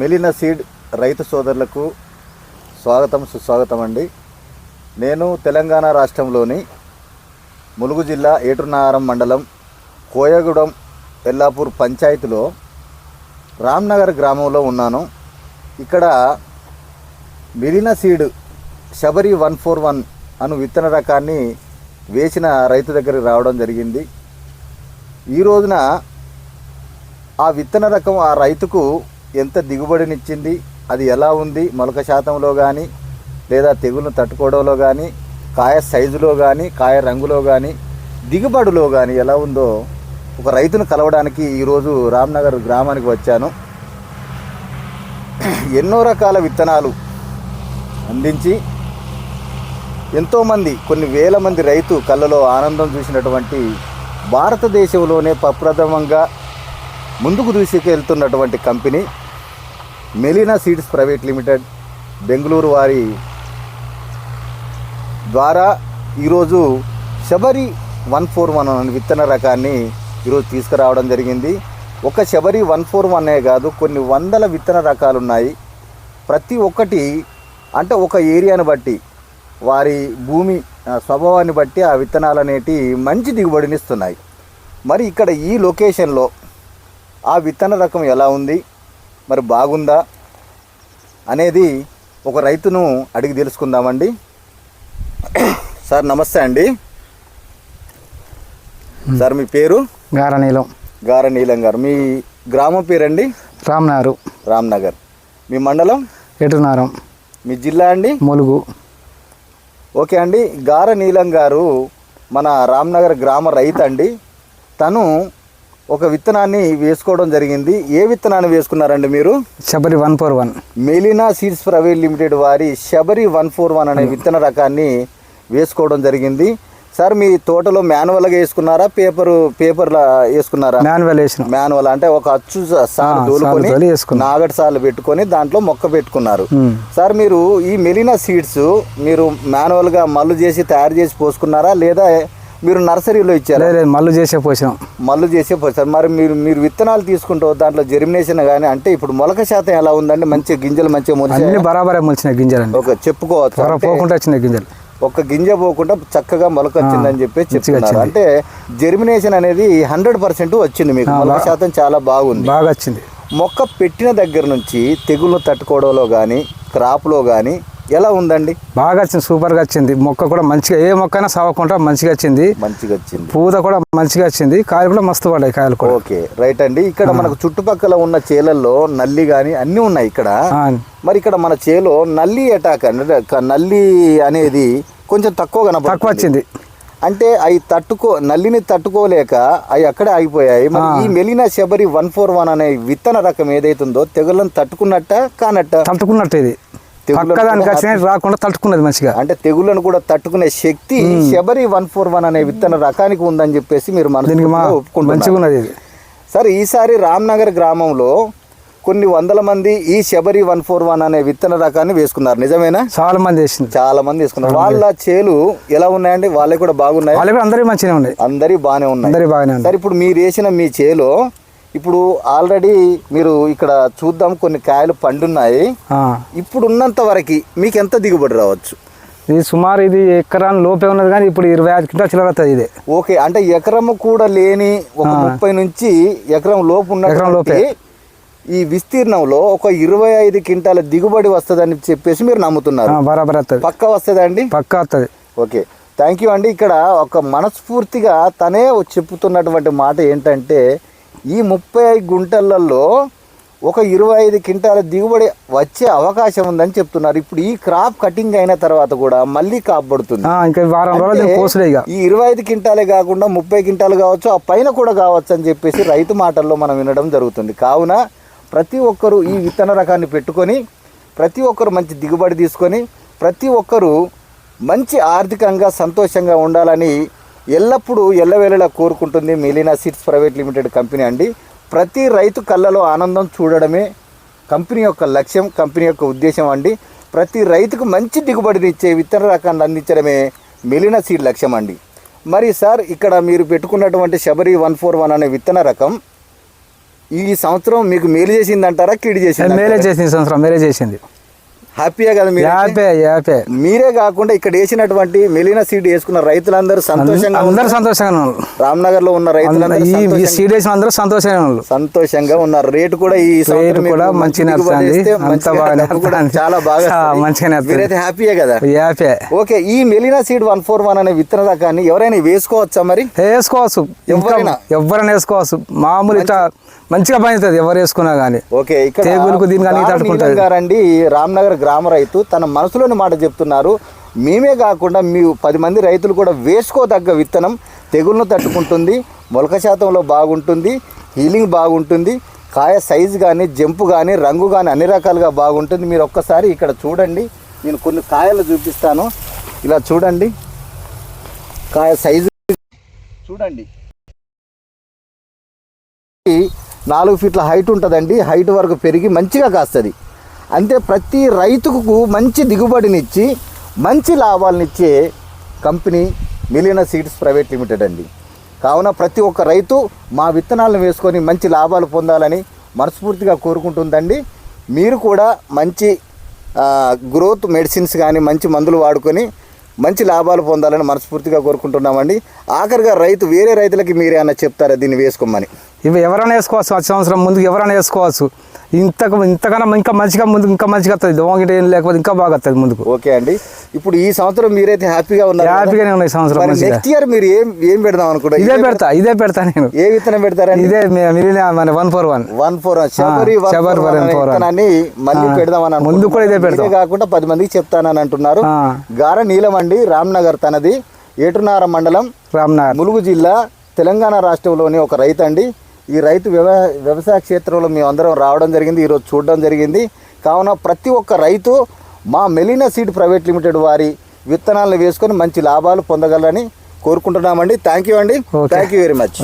మెలినా seed రైతు సోదరులకు స్వాగతం సుస్వాగతం అండి. నేను తెలంగాణ రాష్ట్రంలోని ములుగు జిల్లా ఏటునారం మండలం కోయగూడెం ఎల్లాపూర్ పంచాయతీలో రామ్నగర్ గ్రామంలో ఉన్నాను. ఇక్కడ Melina seed Sabari one four one అను విత్తన రకాన్ని వేసిన రైతు దగ్గరికి రావడం జరిగింది. ఈ రోజున ఆ విత్తన రకం ఆ రైతుకు ఎంత దిగుబడినిచ్చింది అది ఎలా ఉంది మొలక శాతంలో కానీ లేదా తెగులను తట్టుకోవడంలో కానీ కాయ సైజులో కానీ కాయ రంగులో కానీ దిగుబడిలో కానీ ఎలా ఉందో ఒక రైతును కలవడానికి ఈరోజు రామ్నగర్ గ్రామానికి వచ్చాను. ఎన్నో రకాల విత్తనాలు అందించి ఎంతోమంది కొన్ని వేల మంది రైతు కళ్ళలో ఆనందం చూసినటువంటి భారతదేశంలోనే ప్రప్రథమంగా ముందుకు దూసుకెళ్తున్నటువంటి company. Melina seeds private limited Bengaluru వారి ద్వారా ఈరోజు శబరి వన్ ఫోర్ వన్ అనే విత్తన రకాన్ని ఈరోజు తీసుకురావడం జరిగింది. ఒక శబరి వన్ ఫోర్ వన్ కాదు కొన్ని వందల విత్తన రకాలు ఉన్నాయి ప్రతి ఒక్కటి అంటే ఒక ఏరియాను బట్టి వారి భూమి స్వభావాన్ని బట్టి ఆ విత్తనాలు అనేటి మంచి దిగుబడినిస్తున్నాయి మరి ఇక్కడ ఈ లొకేషన్లో ఆ విత్తన రకం ఎలా ఉంది? మరి బాగుందా అనేది ఒక రైతును అడిగి తెలుసుకుందామండి. సార్ నమస్తే అండి. సార్ మీ పేరు? గారనీలం. గార నీలం గారు. మీ గ్రామం పేరండి? రామ్నారు రామ్నగర్. మీ మండలం? ఎటునారం. మీ జిల్లా అండి? ములుగు. ఓకే అండి. గార నీలం గారు మన రామ్నగర్ గ్రామ రైతు అండి తను ఒక విత్తనాన్ని వేసుకోవడం జరిగింది. ఏ విత్తనాన్ని వేసుకున్నారండి మీరు? Sabari one four one. Melina seeds private limited వారి శబరి వన్ ఫోర్ వన్ అనే విత్తన రకాన్ని వేసుకోవడం జరిగింది. సార్ మీ తోటలో మాన్యువల్గా వేసుకున్నారా? పేపర్ పేపర్లా వేసుకున్నారా? మాన్యువల్ వేసిన. మాన్యువల్ అంటే ఒక అచ్చు సాలు దోలుకొని. నాగటి సాలు పెట్టుకొని దాంట్లో మొక్క పెట్టుకున్నారు. ఉమ్. సార్ మీరు ఈ మెలినా సీడ్స్ మీరు మాన్యువల్గా మల్లు చేసి తయారు చేసి పోసుకున్నారా? లేదా మీరు నర్సరీలో ఇచ్చారా? లేదు మళ్ళీ చేసే పోసినాం మల్లు చేసే పోసారు. మరి మీరు మీరు విత్తనాలు తీసుకుంటూ దాంట్లో జెర్మినేషన్ కానీ అంటే ఇప్పుడు మొలక శాతం ఎలా ఉందండి? మంచి గింజలు మంచిగా మొలిచాయి? అన్ని బరాబరే మొలిచినాయి గింజలన్నీ. ఒక చెప్పుకోవచ్చు. పోకుండా వచ్చినాయి గింజలు. ఒక్క గింజ పోకుండా చక్కగా మొలక వచ్చిందని చెప్పి చెప్తున్నారు. అంటే జెర్మినేషన్ అనేది హండ్రెడ్ పర్సెంట్ వచ్చింది మీకు. మొలక శాతం చాలా బాగుంది. బాగా వచ్చింది. మొక్క పెట్టిన దగ్గర నుంచి తెగుళ్ళు తట్టుకోవడంలో కానీ క్రాప్లో కానీ ఎలా ఉందండి? బాగా వచ్చింది సూపర్గా వచ్చింది. మొక్క కూడా మంచిగా ఏ మొక్క అయినా సావకుండా మంచిగా వచ్చింది. మంచిగా వచ్చింది. పూత కూడా మంచిగా వచ్చింది. కాయలు కూడా మస్తు పడ్డాయి కాయలు కూడా. ఓకే రైట్ అండి. ఇక్కడ మనకు చుట్టుపక్కల ఉన్న చేలల్లో నల్లి కానీ అన్నీ ఉన్నాయి ఇక్కడ. మరి ఇక్కడ మన చేలో నల్లి అటాక్ అంటే నల్లి అనేది కొంచెం తక్కువ తక్కువ కనపడుతుంది వచ్చింది. అంటే అవి తట్టుకో నల్లిని తట్టుకోలేక అవి అక్కడే ఆగిపోయాయి. మరి ఈ Melina Sabari one four one అనే విత్తన రకం ఏదైతుందో తెగుళ్ళను తట్టుకున్నట్ట కానట్ట? తట్టుకున్నట్టు ఇది. రాకుండా తట్టుకున్నది మంచిగా. అంటే తెగుళ్ళను కూడా తట్టుకునే శక్తి శబరి వన్ ఫోర్ వన్ అనే విత్తన రకానికి ఉందని చెప్పేసి మీరు దీనికి మా మనసు ఒప్పుకుంటున్నారు. మంచిగా ఉన్నది ఇది. సరే ఈసారి రామ్నగర్ గ్రామంలో కొన్ని వందల మంది ఈ శబరి వన్ ఫోర్ వన్ అనే విత్తన రకాన్ని వేసుకున్నారు. నిజమేనా? చాలా మంది వేసింది. చాలా మంది వేసుకున్నారు. వాళ్ళ చేలు ఎలా ఉన్నాయండి? వాళ్ళకి కూడా బాగున్నాయి? వాళ్ళు కూడా అందరికీ మంచిగా ఉన్నాయి. అందరి బాగానే ఉన్నాయి. అందరి బాగానే ఉన్నాయి. సరే ఇప్పుడు మీరు వేసిన మీ చేలో ఇప్పుడు ఆల్రెడీ మీరు ఇక్కడ చూద్దాం కొన్ని కాయలు పండున్నాయి. ఇప్పుడు ఉన్నంత వరకు మీకు ఎంత దిగుబడి రావచ్చు? ఇది సుమారు ఇది ఎకరాన్ని లోపే ఉన్నది కానీ ఇప్పుడు ఇరవై ఐదు కింటాల చిల్లర అవుతుంది ఇది. ఓకే అంటే ఎకరము కూడా లేని ఒక ముప్పై నుంచి ఎకరం లోపు ఎకరం లోపే. ఈ విస్తీర్ణంలో ఒక ఇరవై ఐదు క్వింటాల దిగుబడి వస్తుందని చెప్పేసి మీరు నమ్ముతున్నారు. బరాబర్ అవుతుంది పక్క వస్తుందండి పక్కా వస్తుంది ఓకే థ్యాంక్ యూ అండి. ఇక్కడ ఒక మనస్ఫూర్తిగా తనే చెప్పుతున్నటువంటి మాట ఏంటంటే ఈ ముప్పై ఐదు గుంటలలో ఒక ఇరవై ఐదు క్వింటాల దిగుబడి వచ్చే అవకాశం ఉందని చెప్తున్నారు. ఇప్పుడు ఈ క్రాప్ కటింగ్ అయిన తర్వాత కూడా మళ్ళీ కాపాడుతుంది. ఇంకా వారం రోజులు ఈ ఇరవై ఐదు క్వింటాలే కాకుండా ముప్పై క్వింటాలు కావచ్చు ఆ పైన కూడా కావచ్చు అని చెప్పేసి రైతు మాటల్లో మనం వినడం జరుగుతుంది. కావున ప్రతి ఒక్కరూ ఈ విత్తన రకాన్ని పెట్టుకొని ప్రతి ఒక్కరు మంచి దిగుబడి తీసుకొని ప్రతి ఒక్కరూ మంచి ఆర్థికంగా సంతోషంగా ఉండాలని ఎల్లప్పుడూ ఎల్లవేళలా కోరుకుంటుంది Melina seeds private limited company అండి. ప్రతి రైతు కళ్ళలో ఆనందం చూడడమే కంపెనీ యొక్క లక్ష్యం కంపెనీ యొక్క ఉద్దేశం అండి. ప్రతి రైతుకు మంచి దిగుబడినిచ్చే విత్తన రకాన్ని అందించడమే మిలిన సీడ్ లక్ష్యం అండి. మరి సార్ ఇక్కడ మీరు పెట్టుకున్నటువంటి శబరి వన్ ఫోర్ వన్ అనే విత్తన రకం ఈ సంవత్సరం మీకు మేలు చేసింది అంటారా కీడు చేసింది మేలే చేసింది సంవత్సరం మేలే చేసింది. హ్యాపీయే కదా మీరు యాపే యాపే. మీరే కాకుండా ఇక్కడ వేసినటువంటి మెలినా సీడ్ వేసుకున్న రైతులందరూ సంతోషంగా అందరు సంతోషంగా ఉన్నారు. రామ్నగర్లో ఉన్న రైతులందరూ ఈ సీడ్ వేసిన అందరూ సంతోషంగా ఉన్నారు. సంతోషంగా ఉన్నారు. రేటు కూడా ఈ రేటు కూడా మంచిగా. చాలా బాగా వస్తుంది. మీరైతే హ్యాపీయే కదా? యాపే. ఓకే ఈ Melina seed one four one అనే విత్తన రకాన్ని ఎవరైనా వేసుకోవచ్చా మరి? వేసుకోవచ్చు. ఎవరైనా? ఎవరైనా వేసుకోవచ్చు. మామూలు ఇట్లా మంచిగా పండుతుంది ఎవరు వేసుకున్నా కానీ ఓకే ఇక్కడ తెగులుకు తట్టుకుంటది. నీలం గారండి రామ్నగర్ గ్రామ రైతు తన మనసులోని మాట చెప్తున్నారు. మేమే కాకుండా మీ పది మంది రైతులు కూడా వేసుకోదగ్గ విత్తనం తెగులను తట్టుకుంటుంది. మొలక శాతంలో బాగుంటుంది. హీలింగ్ బాగుంటుంది. కాయ సైజు కానీ జంపు కానీ రంగు కానీ అన్ని రకాలుగా బాగుంటుంది. మీరు ఒక్కసారి ఇక్కడ చూడండి. నేను కొన్ని కాయలు చూపిస్తాను. ఇలా చూడండి. కాయ సైజు చూడండి. నాలుగు ఫీట్ల హైట్ ఉంటుందండి. హైట్ వరకు పెరిగి మంచిగా కాస్తుంది. అంటే ప్రతి రైతుకు మంచి దిగుబడినిచ్చి మంచి లాభాలనిచ్చే company Melina seeds private limited అండి. కావున ప్రతి ఒక్క రైతు మా విత్తనాలను వేసుకొని మంచి లాభాలు పొందాలని మనస్ఫూర్తిగా కోరుకుంటుందండి. మీరు కూడా మంచి గ్రోత్ మెడిసిన్స్ కానీ మంచి మందులు వాడుకొని మంచి లాభాలు పొందాలని మనస్ఫూర్తిగా కోరుకుంటున్నామండి. ఆఖరిగా రైతు వేరే రైతులకి మీరేమన్నా చెప్తారా దీన్ని వేసుకోమని? ఇవి ఎవరైనా వేసుకోవచ్చు వచ్చే సంవత్సరం ముందుకు ఎవరైనా వేసుకోవచ్చు. ఇంతకు ఇంతకన్నా ఇంకా మంచిగా ముందుకు ఇంకా మంచిగా వస్తుంది దోమగిట ఏం లేకపోతే ఇంకా బాగా వస్తుంది ముందుకు. ఓకే అండి. ఇప్పుడు ఈ సంవత్సరం మీరైతే హ్యాపీగా ఉన్నారు? హ్యాపీగానే ఉన్నాయి ఈ సంవత్సరం నెక్స్ట్ ఇయర్ మీరు ఏం ఏం పెడదాం అనుకుంటా ఇదే పెడతా ఇదే పెడతా నేను. ఏ విత్తనం పెడతారండి ఇదే మిగిలిన మన one four one. One four one. Sabari one అనే ఫోర్ వన్. విత్తనాన్ని మళ్ళీ ఆ. పెడదామని ముందు కూడా ఇదే. పెడదాం. ఇదే కాకుండా పది మందికి చెప్తానని అంటున్నారు. గార నీలం అండి రామ్నగర్ తనది. ఏటునార మండలం రామ్నగర్. ములుగు జిల్లా తెలంగాణ రాష్ట్రంలోని ఒక రైతు అండి ఈ రైతు వ్యవ వ్యవసాయ క్షేత్రంలో మేము అందరం రావడం జరిగింది ఈరోజు చూడడం జరిగింది. కావున ప్రతి ఒక్క రైతు మా మెలినా సీడ్ ప్రైవేట్ లిమిటెడ్ వారి విత్తనాలను వేసుకొని మంచి లాభాలు పొందగలరని కోరుకుంటున్నామండి. థ్యాంక్ యూ అండి. Thank you very much